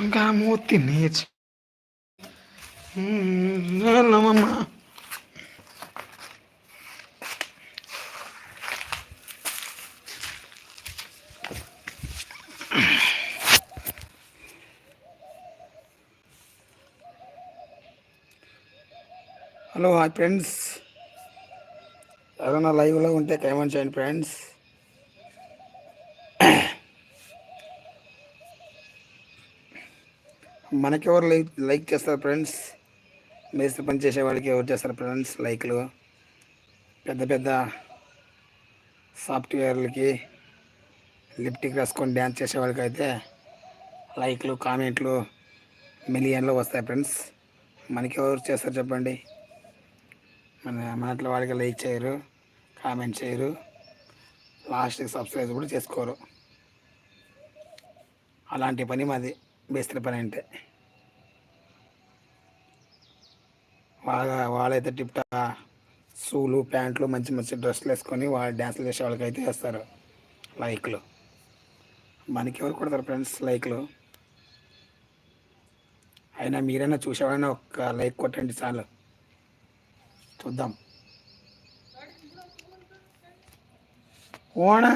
ఇంకా మూర్తి నేర్చి నమ్మమ్మా? Hello hi friends. ఎవరైనా లైవ్లో ఉంటే కామెంట్ చేయండి ఫ్రెండ్స్. మనకెవరు లైక్ లైక్ చేస్తారు ఫ్రెండ్స్? మేస్త్రి పని చేసే వాళ్ళకి ఎవరు చేస్తారు ఫ్రెండ్స్? లైక్లు. పెద్ద పెద్ద సాఫ్ట్వేర్లకి లిప్టిక్ రాసుకొని డ్యాన్స్ చేసే వాళ్ళకి అయితే లైక్లు కామెంట్లు మిలియన్లు వస్తాయి ఫ్రెండ్స్. మనకి ఎవరు చేస్తారు చెప్పండి? మన మనట్లో వాళ్ళకి లైక్ చేయరు కామెంట్ చేయరు. లాస్ట్కి సబ్స్క్రైబ్ కూడా చేసుకోరు. అలాంటి పని మాది. మేస్త్రి పని అంటే. బాగా వాళ్ళైతే టిప్ షూలు ప్యాంట్లు మంచి మంచి డ్రెస్సులు వేసుకొని వాళ్ళు డ్యాన్సులు చేసే వాళ్ళకి అయితే వేస్తారు లైక్లు. మనకి ఎవరు కొడతారు ఫ్రెండ్స్ లైక్లు? అయినా మీరైనా చూసేవాడైనా ఒక లైక్ కొట్టండి చాలు. చూద్దాం. ఓనా?